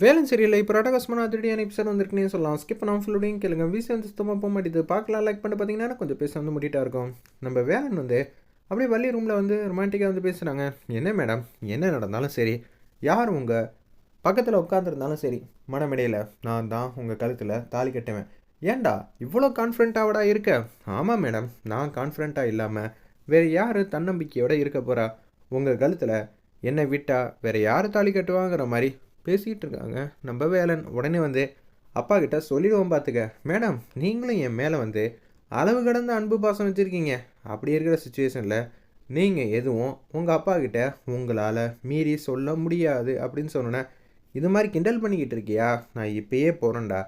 வேலன் சரியில்லை இப்போ ரடகஸ்மான அதிரடியான எபிசோட் வந்திருக்குன்னே சொல்லலாம். ஸ்கிப் பண்ணாமல் ஃபுல்லோடையும் கேளுங்க. வீசி வந்து சுத்தமாக போக மாட்டேது பார்க்கலாம். லைக் பண்ணி பார்த்தீங்கன்னா கொஞ்சம் பேச வந்து முடிட்டா இருக்கும். நம்ம வேலன் வந்து அப்படியே வள்ளி ரூமில் வந்து ரொமான்டிக்காக வந்து பேசுகிறாங்க என்ன மேடம் என்ன நடந்தாலும் சரி. யார் உங்கள் பக்கத்தில் உட்காந்துருந்தாலும் சரி. மனமிடையில் நான் தான் உங்கள் கழுத்தில் தாலி கட்டுவேன். ஏன்டா இவ்வளோ கான்ஃபிடண்ட்டாவடா இருக்க? ஆமாம் மேடம் நான் கான்ஃபிடண்ட்டாக இல்லாமல் வேறு யார் தன்னம்பிக்கையோடு இருக்க போகிறா உங்கள் கழுத்தில் என்னை விட்டால் வேறு யார் தாலி கட்டுவாங்கிற மாதிரி பேசிகிட்டு இருக்காங்க நம்ம வேலன் உடனே வந்து அப்பா கிட்ட சொல்லிடுவோம் பார்த்துக்க மேடம் நீங்களும் என் மேலே வந்து அளவு கடந்த அன்பு பாசம் வச்சுருக்கீங்க. அப்படி இருக்கிற சுச்சுவேஷனில் நீங்கள் எதுவும் உங்கள் அப்பா கிட்ட உங்களால் மீறி சொல்ல முடியாது. அப்படின்னு சொன்னோன்னே இது மாதிரி கிண்டல் பண்ணிக்கிட்டு இருக்கியா? நான் இப்பயே போகிறேன்டா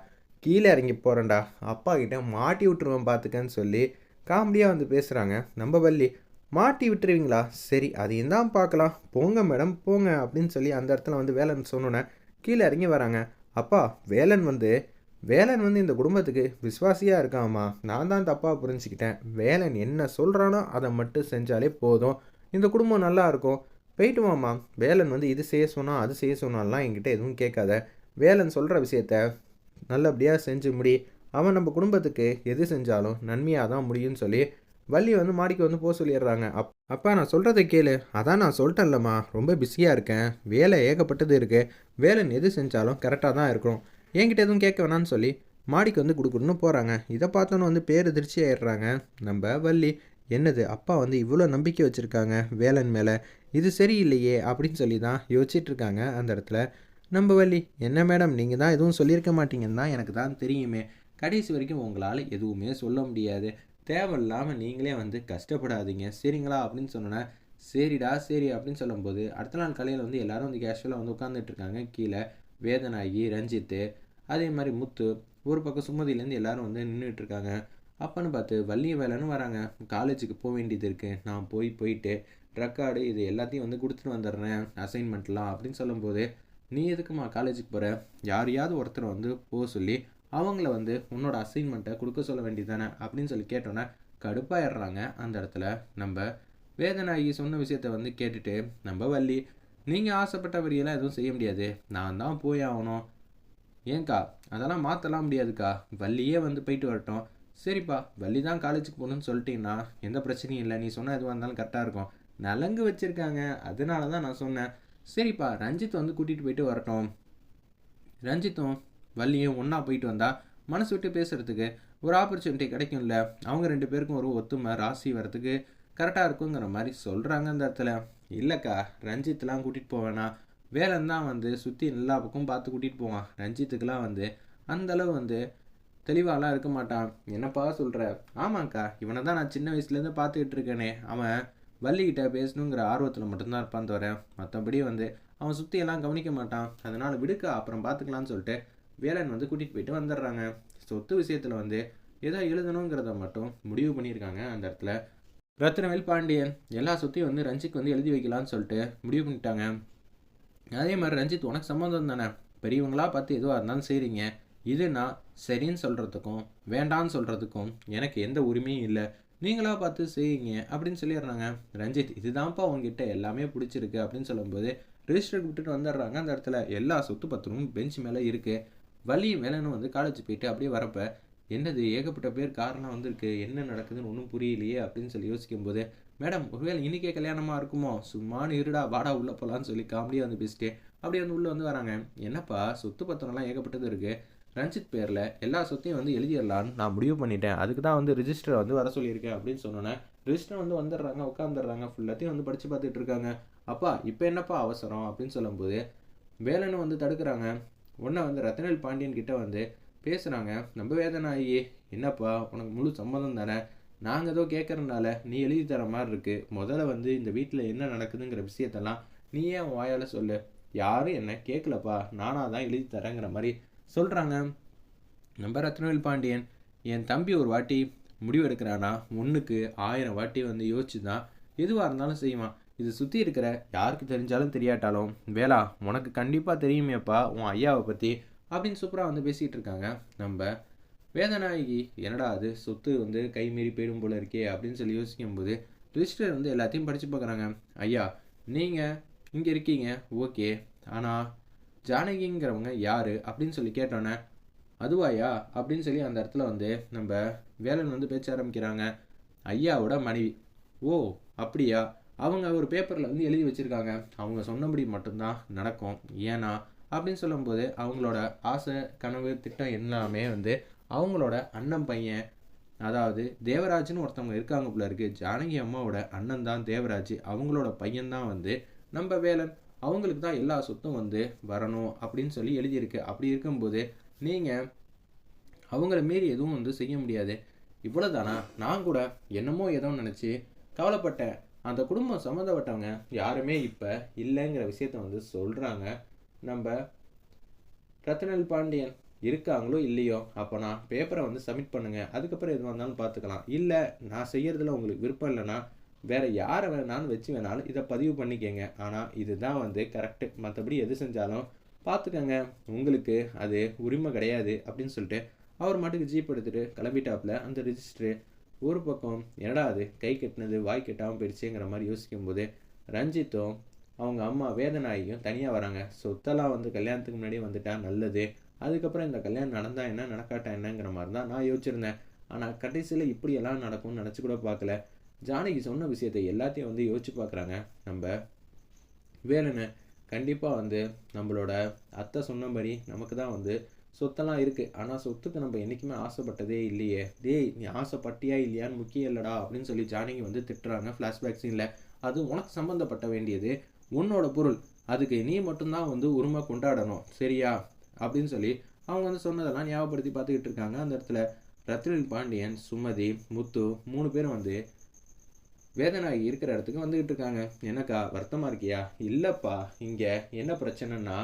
கீழே இறங்கி போகிறேன்டா அப்பா கிட்ட மாட்டி விட்டுருவேன் பார்த்துக்கன்னு சொல்லி காமெடியாக வந்து பேசுகிறாங்க நம்ம வள்ளி மாட்டி விட்டுருவீங்களா? சரி அதையும் தான் பார்க்கலாம். போங்க மேடம் போங்க அப்படின்னு சொல்லி அந்த இடத்துல வந்து வேலன் சொன்னோன்னே கீழே இறங்கி வராங்க. அப்பா வேலன் வந்து வேலன் வந்து இந்த குடும்பத்துக்கு விசுவாசியாக இருக்காம்மா. நான் தான் தப்பாக புரிஞ்சுக்கிட்டேன். வேலன் என்ன சொல்கிறானோ அதை மட்டும் செஞ்சாலே போதும். இந்த குடும்பம் நல்லா இருக்கும். போயிட்டுவாம்மா வேலன் வந்து இது செய்ய சொன்னால் அது செய்ய சொன்னாலாம் என்கிட்ட எதுவும் கேட்காத. வேலன் சொல்கிற விஷயத்த நல்லபடியாக செஞ்சு முடி. அவன் நம்ம குடும்பத்துக்கு எது செஞ்சாலும் நன்மையாக தான் முடியும்னு சொல்லி வள்ளி வந்து மாடிக்கு வந்து போக சொல்லிடுறாங்க. அப் அப்பா நான் சொல்கிறத கேளு. அதான் நான் சொல்லிட்டேன்லம்மா. ரொம்ப பிஸியாக இருக்கேன். வேலை ஏகப்பட்டது இருக்குது வேலைன்னு எது செஞ்சாலும் கரெக்டாக தான் இருக்கணும். என்கிட்ட எதுவும் கேட்க வேணான்னு சொல்லி மாடிக்கு வந்து கொடுக்கணும்னு போகிறாங்க இதை பார்த்தோன்னு வந்து பேர் திருச்சி ஆயிடுறாங்க. நம்ம வள்ளி என்னது அப்பா வந்து இவ்வளோ நம்பிக்கை வச்சுருக்காங்க வேலன் மேலே. இது சரியில்லையே அப்படின்னு சொல்லி தான் யோசிச்சிட்ருக்காங்க அந்த இடத்துல. நம்ம வள்ளி என்ன மேடம் நீங்கள் தான் எதுவும் சொல்லியிருக்க மாட்டீங்கன்னு தான் எனக்கு தான் தெரியுமே. கடைசி வரைக்கும் உங்களால் எதுவுமே சொல்ல முடியாது. தேவையில்லாமல் நீங்களே வந்து கஷ்டப்படாதீங்க. சரிங்களா? அப்படின்னு சொன்னோன்னே சரிடா சரி அப்படின்னு சொல்லும்போது அடுத்த நாள் காலையில் வந்து எல்லாரும் வந்து கேஷுவலாக வந்து உட்காந்துட்டு இருக்காங்க கீழே வேதனாகி ரஞ்சித்து அதே மாதிரி முத்து ஒரு பக்கம் சுமதியிலேருந்து எல்லாரும் வந்து நின்றுட்டு இருக்காங்க அப்பன்னு பார்த்து வள்ளிய வேலைன்னு வராங்க. காலேஜுக்கு போக வேண்டியது இருக்குது நான் போய் போயிட்டு ரெக்கார்டு இது எல்லாத்தையும் வந்து கொடுத்துட்டு வந்துடுறேன். அசைன்மெண்ட்லாம் அப்படின்னு சொல்லும்போது நீ எதுக்குமா காலேஜுக்கு போகிற யாரையாவது ஒருத்தர் வந்து போக சொல்லி அவங்கள வந்து உன்னோட அசைன்மெண்ட்டை கொடுக்க சொல்ல வேண்டியதானே அப்படின்னு சொல்லி கேட்டோன்னே கடுப்பாயிடுறாங்க அந்த இடத்துல. நம்ம வேதனாகி சொன்ன விஷயத்த வந்து கேட்டுட்டு நம்ம வள்ளி நீங்கள் ஆசைப்பட்ட வரியெல்லாம் எதுவும் செய்ய முடியாது. நான் தான் போய் ஆகணும். ஏன்க்கா அதெல்லாம் மாற்றலாம் முடியாதுக்கா. வள்ளியே வந்து போயிட்டு வரட்டும். சரிப்பா வள்ளி தான் காலேஜுக்கு போகணுன்னு சொல்லிட்டீங்கன்னா எந்த பிரச்சனையும் இல்லை. நீ சொன்னால் எதுவாக இருந்தாலும் கரெக்டாக இருக்கும். நலங்கு வச்சுருக்காங்க. அதனால தான் நான் சொன்னேன். சரிப்பா ரஞ்சித் வந்து கூட்டிகிட்டு போயிட்டு வரட்டும். ரஞ்சித்தும் வள்ளியும் ஒன்றா போயிட்டு வந்தால் மனசு விட்டு பேசுகிறதுக்கு ஒரு ஆப்பர்ச்சுனிட்டி கிடைக்கும்ல. அவங்க ரெண்டு பேருக்கும் ஒரு ஒத்துமை ராசி வரத்துக்கு கரெக்டாக இருக்குங்கிற மாதிரி சொல்கிறாங்க அந்த இடத்துல. இல்லைக்கா ரஞ்சித்லாம் கூட்டிகிட்டு போவேன்னா வேலன் தான் வந்து சுற்றி எல்லா பக்கம் பார்த்து கூட்டிகிட்டு போவான். ரஞ்சித்துக்கெலாம் வந்து அந்தளவு வந்து தெளிவாலாம் இருக்க மாட்டான். என்னப்பா சொல்கிற ஆமாங்க்கா இவனை தான் நான் சின்ன வயசுலேருந்து பார்த்துக்கிட்டு இருக்கேனே. அவன் வள்ளிக்கிட்ட பேசணுங்கிற ஆர்வத்தில் மட்டும்தான் இருப்பான் தவிர மற்றபடி வந்து அவன் சுற்றியெல்லாம் கவனிக்க மாட்டான். அதனால் விடுக்கா அப்புறம் பார்த்துக்கலான்னு சொல்லிட்டு வேலன் வந்து கூட்டிகிட்டு போயிட்டு வந்துடுறாங்க. சொத்து விஷயத்தில் வந்து ஏதோ எழுதணுங்கிறத மட்டும் முடிவு பண்ணியிருக்காங்க அந்த இடத்துல. ரத்னவேல் பாண்டியன் எல்லா சொத்தையும் வந்து ரஞ்சித் வந்து எழுதி வைக்கலான்னு சொல்லிட்டு முடிவு பண்ணிட்டாங்க. அதே மாதிரி ரஞ்சித் உனக்கு சம்மந்தம் தானே? பெரியவங்களா பார்த்து எதுவாக இருந்தாலும் செய்கிறீங்க இது நான் சரின்னு சொல்கிறதுக்கும் வேண்டான்னு சொல்கிறதுக்கும் எனக்கு எந்த உரிமையும் இல்லை. நீங்களாக பார்த்து செய்யுங்க அப்படின்னு சொல்லிடுறாங்க. ரஞ்சித் இதுதான்ப்பா உங்ககிட்ட எல்லாமே பிடிச்சிருக்கு அப்படின்னு சொல்லும்போது ரிஜிஸ்டர் விட்டுட்டு வந்துடுறாங்க அந்த இடத்துல. எல்லா சொத்து பத்திரமும் பெஞ்ச் மேலே இருக்குது வலி வேலைன்னு வந்து காலேஜ் போயிட்டு அப்படியே வரப்போ என்னது ஏகப்பட்ட பேர் காரணம் வந்திருக்கு என்ன நடக்குதுன்னு ஒன்றும் புரியலையே அப்படின்னு சொல்லி யோசிக்கும் போது மேடம் ஒருவேளை இன்றைக்கே கல்யாணமாக இருக்குமோ? சும்மானு இருடா வாடா உள்ளே போகலான்னு சொல்லி காமெடியாக வந்து பேசிட்டு அப்படியே வந்து உள்ளே வந்து வராங்க. என்னப்பா சொத்து பத்திரம்லாம் ஏகப்பட்டது இருக்குது ரஞ்சித் பேரில் எல்லா சொத்தையும் வந்து எழுதிடலான்னு நான் முடிவு பண்ணிட்டேன். அதுக்கு தான் வந்து ரிஜிஸ்டர் வந்து வர சொல்லியிருக்கேன் அப்படின்னு சொன்னோன்னே ரிஜிஸ்டர் வந்து வந்துடுறாங்க உட்காந்துடுறாங்க ஃபுல்லாத்தையும் வந்து படித்து பார்த்துட்டு இருக்காங்க. அப்பா இப்போ என்னப்பா அவசரம்? அப்படின்னு சொல்லும்போது வேலைன்னு வந்து தடுக்கிறாங்க. உடனே வந்து ரத்னவேல் பாண்டியன் கிட்ட வந்து பேசுகிறாங்க நம்ம வேதனாயி என்னப்பா உனக்கு முழு சம்மதம் தானே? நாங்கள் ஏதோ கேட்குறதுனால நீ எழுதி தர மாதிரி இருக்குது முதல்ல வந்து இந்த வீட்டில் என்ன நடக்குதுங்கிற விஷயத்தெல்லாம் நீ ஏன் வாயால் சொல்லு? யாரும் என்ன கேட்கலப்பா நானாக தான் எழுதி தரேங்கிற மாதிரி சொல்கிறாங்க நம்ம ரத்னவேல் பாண்டியன் என் தம்பி ஒரு வாட்டி முடிவெடுக்கிறானா? ஒன்றுக்கு ஆயிரம் வாட்டி வந்து யோசிச்சு தான் எதுவாக இருந்தாலும் செய்வான். இது சுற்றி இருக்கிற யாருக்கு தெரிஞ்சாலும் தெரியாட்டாலும் வேளா உனக்கு கண்டிப்பாக தெரியுமேப்பா உன் ஐயாவை பற்றி அப்படின்னு சூப்பராக வந்து பேசிகிட்டு இருக்காங்க. நம்ம வேதநாயகி என்னடா அது சொத்து வந்து கை மீறி போயிடும் போல இருக்கே அப்படின்னு சொல்லி யோசிக்கும்போது ரிஜிஸ்டர் வந்து எல்லாத்தையும் படித்து பார்க்குறாங்க ஐயா நீங்கள் இங்கே இருக்கீங்க ஓகே ஆனால் ஜானகிங்கிறவங்க யார்? அப்படின்னு சொல்லி கேட்டோன்னே அதுவாயா? அப்படின்னு சொல்லி அந்த இடத்துல வந்து நம்ம வேலன் வந்து பேச்ச ஆரம்பிக்கிறாங்க. ஐயாவோட மனைவி. ஓ அப்படியா? அவங்க ஒரு பேப்பரில் வந்து எழுதி வச்சுருக்காங்க. அவங்க சொன்னபடி மட்டும்தான் நடக்கும். ஏன்னா அப்படின்னு சொல்லும்போது அவங்களோட ஆசை கனவு திட்டம் எல்லாமே வந்து அவங்களோட அண்ணன் பையன் அதாவது தேவராஜ்னு ஒருத்தவங்க இருக்காங்க போல இருக்கு. ஜானகி அம்மாவோட அண்ணன் தான் தேவராஜ். அவங்களோட பையன்தான் வந்து நம்ம வேலன். அவங்களுக்கு தான் எல்லா சொத்தும் வந்து வரணும் அப்படின்னு சொல்லி எழுதியிருக்கு. அப்படி இருக்கும்போது நீங்கள் அவங்கள மீறி எதுவும் வந்து செய்ய முடியாது. இவ்வளோதானா நான் கூட என்னமோ ஏதோ நினச்சி கவலைப்பட்டேன். அந்த குடும்பம் சம்மந்தப்பட்டவங்க யாருமே இப்போ இல்லைங்கிற விஷயத்த வந்து சொல்கிறாங்க நம்ம ரத்னல் பாண்டியன் இருக்காங்களோ இல்லையோ அப்போ நான் பேப்பரை வந்து சப்மிட் பண்ணுங்கள் அதுக்கப்புறம் எதுவாக இருந்தாலும் பார்த்துக்கலாம் இல்லை நான் செய்கிறதுல உங்களுக்கு விருப்பம் இல்லைன்னா வேறு யாரை வேணாலும் வச்சு வேணாலும் இதை பதிவு பண்ணிக்கோங்க. ஆனால் இதுதான் வந்து கரெக்டு மற்றபடி எது செஞ்சாலும் பார்த்துக்கோங்க உங்களுக்கு அது உரிமை கிடையாது அப்படின்னு சொல்லிட்டு அவர் மாட்டுக்கு ஜீப் எடுத்துகிட்டு கிளம்பிட்டாப்புல அந்த ரிஜிஸ்டரு ஒரு பக்கம் என்னடா அது கை கட்டினது வாய் கட்டாமல் போயிடுச்சுங்கிற மாதிரி யோசிக்கும்போது ரஞ்சித்தும் அவங்க அம்மா வேதனாயும் தனியாக வராங்க. சொத்தெல்லாம் வந்து கல்யாணத்துக்கு முன்னாடியே வந்துட்டா நல்லது. அதுக்கப்புறம் இந்த கல்யாணம் நடந்தா என்ன நடக்காட்டா என்னங்கிற மாதிரி தான் நான் யோசிச்சிருந்தேன். ஆனால் கடைசியில் இப்படியெல்லாம் நடக்கும்னு நினச்சி கூட பார்க்கல. ஜானகி சொன்ன விஷயத்தை எல்லாத்தையும் வந்து யோசிச்சு பார்க்குறாங்க. நம்ம வேலனை கண்டிப்பாக வந்து நம்மளோட அத்தை சொன்னபடி நமக்கு தான் வந்து சொத்தெல்லாம் இருக்குது ஆனால் சொத்துக்கு நம்ம என்றைக்குமே ஆசைப்பட்டதே இல்லையே. டேய் நீ ஆசைப்பட்டியா இல்லையான்னு முக்கியம் இல்லைடா அப்படின்னு சொல்லி ஜானகி வந்து திட்டுறாங்க ஃப்ளாஷ்பேக் சீனில் அது உனக்கு சம்மந்தப்பட்ட வேண்டியது. உன்னோட பொருள். அதுக்கு நீ மட்டும்தான் வந்து உரிமை கொண்டாடணும். சரியா? அப்படின்னு சொல்லி அவங்க வந்து சொன்னதெல்லாம் ஞாபகப்படுத்தி பார்த்துக்கிட்டு இருக்காங்க. அந்த இடத்துல ரத்னில் பாண்டியன் சுமதி முத்து மூணு பேரும் வந்து வேதனாகி இருக்கிற இடத்துக்கு வந்துக்கிட்டு இருக்காங்க. என்னக்கா வருத்தமாக இருக்கியா? இல்லைப்பா இங்கே என்ன பிரச்சனைன்னா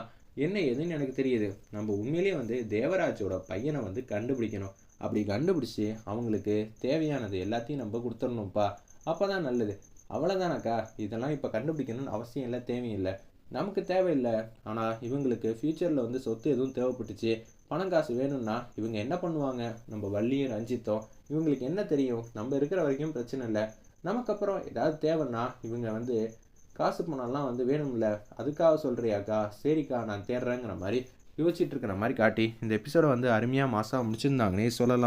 என்ன ஏதுன்னு எனக்கு தெரியுது. நம்ம உண்மையிலேயே வந்து தேவராஜோட பையனை வந்து கண்டுபிடிக்கணும். அப்படி கண்டுபிடிச்சி அவங்களுக்கு தேவையானது எல்லாத்தையும் நம்ம கொடுத்துடணும்ப்பா. அப்போ தான் நல்லது. அவ்வளோதானக்கா இதெல்லாம் இப்போ கண்டுபிடிக்கணும்னு அவசியம் இல்லை தேவையில்லை. நமக்கு தேவையில்லை. ஆனால் இவங்களுக்கு ஃப்யூச்சரில் வந்து சொத்து எதுவும் தேவைப்பட்டுச்சு. பணம் காசு வேணும்னா இவங்க என்ன பண்ணுவாங்க? நம்ம வள்ளியும் ரஞ்சித்தோம். இவங்களுக்கு என்ன தெரியும்? நம்ம இருக்கிற வரைக்கும் பிரச்சனை இல்லை. நமக்கு அப்புறம் ஏதாவது தேவைன்னா இவங்க வந்து காசு பணம்லாம் வந்து வேணும்ல. அதுக்காக சொல்கிறியாக்கா சரிக்கா நான் தேடுறேங்கிற மாதிரி யோசிச்சுட்டு இருக்கிற மாதிரி காட்டி இந்த எபிசோடை வந்து அருமையாக மாசாக முடிச்சிருந்தாங்கன்னே சொல்லலாம்.